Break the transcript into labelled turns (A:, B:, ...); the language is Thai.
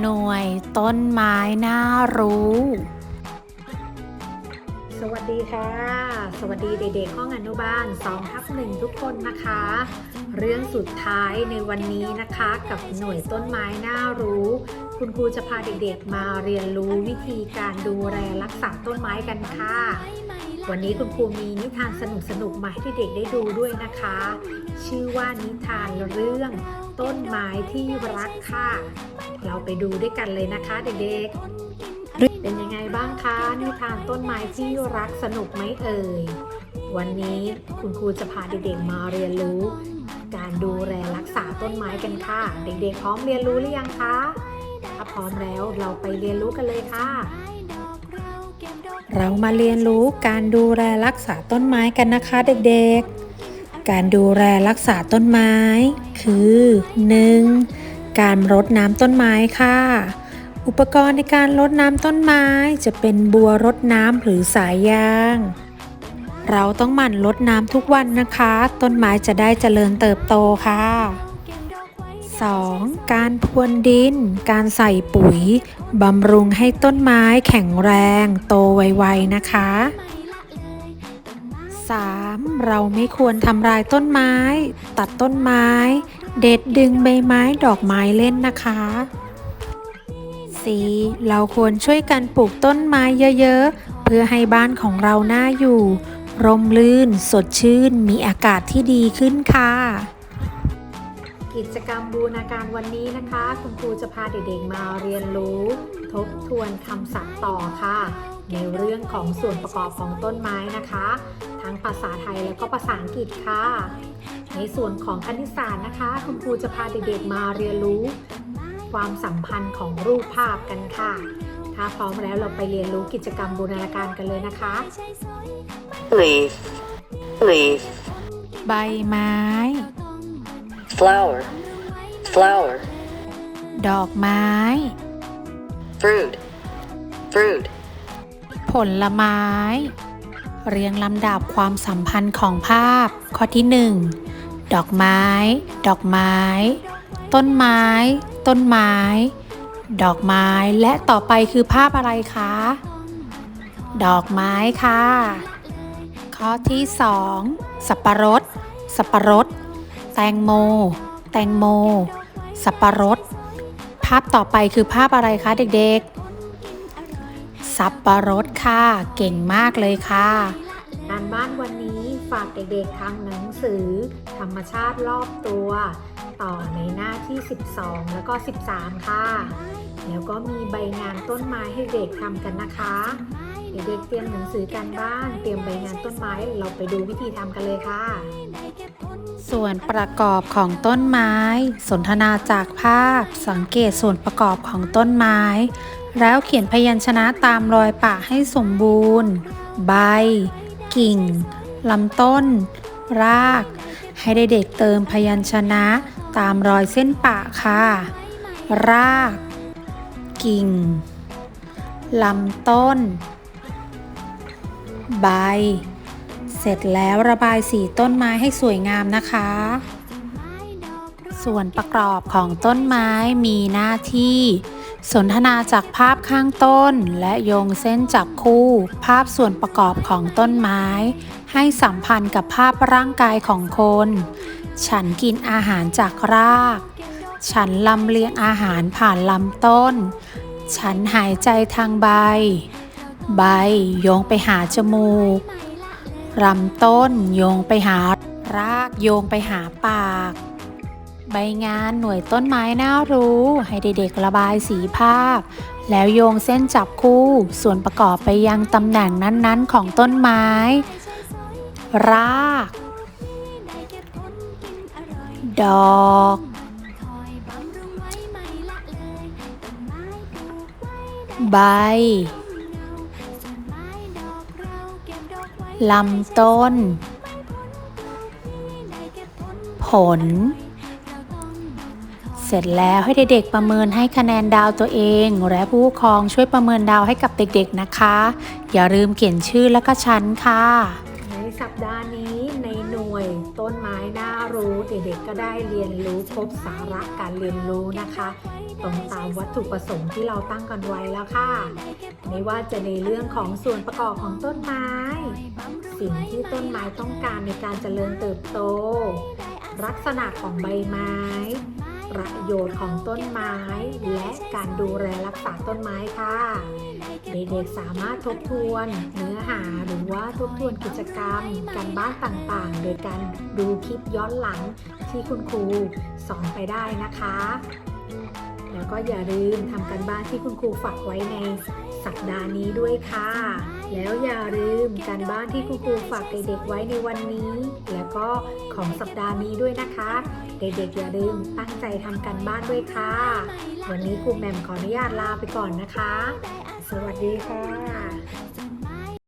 A: หน่วยต้นไม้น่ารู้
B: สวัสดีค่ะ สวัสดีเด็กๆห้องอนุบาล2ทับหนึ่งทุกคนนะคะ เรื่องสุดท้ายในวันนี้นะคะกับหน่วยต้นไม้น่ารู้ คุณครูจะพาเด็กๆมาเรียนรู้วิธีการดูแลรักษาต้นไม้กันค่ะ วันนี้คุณครูมีนิทานสนุกๆมาให้เด็กๆได้ดูด้วยนะคะ ชื่อว่านิทานเรื่องต้นไม้ที่รักค่ะ เราไปดูด้วยกันเลยนะคะเด็กๆ เป็นยังไงบ้างคะนิทานต้นไม้ที่รักสนุกไหมเอ่ย วันนี้คุณครูจะพาเด็กๆมาเรียนรู้ การดูแลรักษาต้นไม้กันค่ะ เด็กๆพร้อมเรียนรู้หรือยังคะ ถ้าพร้อมแล้วเราไปเรียนรู้กันเลยค่ะ
A: เรามาเรียนรู้การดูแลรักษาต้นไม้กันนะคะเด็กๆ การดูแลรักษาต้นไม้ คือ 1. การรดน้ำต้นไม้ค่ะ อุปกรณ์ในการรดน้ำต้นไม้จะเป็นบัวรดน้ำหรือสายยาง เราต้องหมั่นรดน้ำทุกวันนะคะ ต้นไม้จะได้เจริญเติบโตค่ะ 2. การพรวนดิน การใส่ปุ๋ย บำรุงให้ต้นไม้แข็งแรง โตไวๆนะคะ 3. เราไม่ควรทำลายต้นไม้ ตัดต้นไม้ เด็ดดึงใบไม้ดอกไม้เล่นนะคะ 4. เราควรช่วยกันปลูกต้นไม้เยอะๆ เพื่อให้บ้านของเราน่าอยู่ ร่มรื่น สดชื่น มีอากาศที่ดีขึ้นค่ะ
B: กิจกรรมบูรณาการวันนี้นะคะ คุณครูจะพาเด็กๆมาเรียนรู้ ทบทวนคำศัพท์ต่อค่ะ ในเรื่องของส่วนประกอบของต้นไม้นะคะ ทั้งภาษาไทยแล้วก็ภาษาอังกฤษค่ะ ในส่วนของคณิตศาสตร์นะคะ คุณครูจะพาเด็กๆมาเรียนรู้ ความสัมพันธ์ของรูปภาพกันค่ะ ถ้าพร้อมแล้วเราไปเรียนรู้กิจกรรมบูรณาการกันเลยนะคะ
C: leaf, leaf,
A: ใบไม้
C: flower, flower,
A: ดอกไม้
C: fruit, fruit,
A: ผลไม้ เรียงลำดับความสัมพันธ์ของภาพ ข้อที่1ดอกไม้ ดอกไม้ ต้นไม้ ต้นไม้ ดอกไม้ และต่อไปคือภาพอะไรคะ ดอกไม้ค่ะ ข้อที่2สับปะรด สับปะรด แตงโม แตงโม สับปะรด ภาพต่อไปคือภาพอะไรคะเด็กๆ สับปะรดค่ะ เก่งมากเลยค่ะ
B: งานบ้านวันนี้ฝากเด็กๆทำหนังสือ ธรรมชาติรอบตัว ต่อในหน้าที่ 12 แล้วก็ 13 ค่ะ แล้วก็มีใบงานต้นไม้ให้เด็กทำกันนะคะ เด็กๆเตรียมหนังสือกันบ้าน เตรียมใบงานต้นไม้เราไปดูวิธีทำกันเลยค่ะ
A: ส่วนประกอบของต้นไม้ สนทนาจากภาพ สังเกตส่วนประกอบของต้นไม้ แล้วเขียนพยัญชนะตามรอยปะให้สมบูรณ์ ใบ กิ่งลำต้น ราก ให้เด็กๆเติมพยัญชนะตามรอยเส้นปะค่ะ ราก กิ่งลำต้น ใบ เสร็จแล้วระบายสีต้นไม้ให้สวยงามนะคะ ส่วนประกอบของต้นไม้มีหน้าที่ สนทนาจากภาพข้างต้น และโยงเส้นจับคู่ ภาพส่วนประกอบของต้นไม้ ให้สัมพันธ์กับภาพร่างกายของคน ฉันกินอาหารจากราก ฉันลำเลียงอาหารผ่านลำต้น ฉันหายใจทางใบ ใบโยงไปหาจมูก ลำต้นโยงไปหารากโยงไปหาปาก ใบงานหน่วยต้นไม้น่ารู้ให้เด็กๆระบายสีภาพ แล้วโยงเส้นจับคู่ส่วนประกอบไปยังตำแหน่งนั้นๆ ของต้นไม้ ราก ดอก ใบ ลำต้น ผล เสร็จแล้วให้เด็กๆประเมินให้คะแนนดาวตัวเอง และผู้ปกครองช่วยประเมินดาวให้กับเด็กๆนะคะ อย่าลืมเขียนชื่อและก็ชั้นค่ะ
B: ในสัปดาห์นี้ รู้เด็กๆก็ได้เรียนรู้ครบสาระการเรียนรู้นะคะ ตรงตามวัตถุประสงค์ที่เราตั้งกันไว้แล้วค่ะ ไม่ว่าจะในเรื่องของส่วนประกอบของต้นไม้ สิ่งที่ต้นไม้ต้องการในการเจริญเติบโต ลักษณะของใบไม้ประโยชน์ของต้นไม้ และการดูแลรักษาต้นไม้ค่ะ ด็กๆ สามารถทบทวนเนื้อหาหรือว่าทบทวนกิจกรรม การบ้านต่างๆ โดยการดูคลิปย้อนหลังที่คุณครูสอนไปได้นะคะ แล้วก็อย่าลืมทำการบ้านที่คุณครูฝากไว้ในสัปดาห์นี้ด้วยค่ะ แล้วอย่าลืมการบ้านที่คุณครูฝากเด็กๆไว้ในวันนี้ แล้วก็ของสัปดาห์นี้ด้วยนะคะ เด็กๆอย่าลืมตั้งใจทำการบ้านด้วยค่ะ วันนี้ครูแหม่มขออนุญาตลาไปก่อนนะคะ สวัสดีค่ะ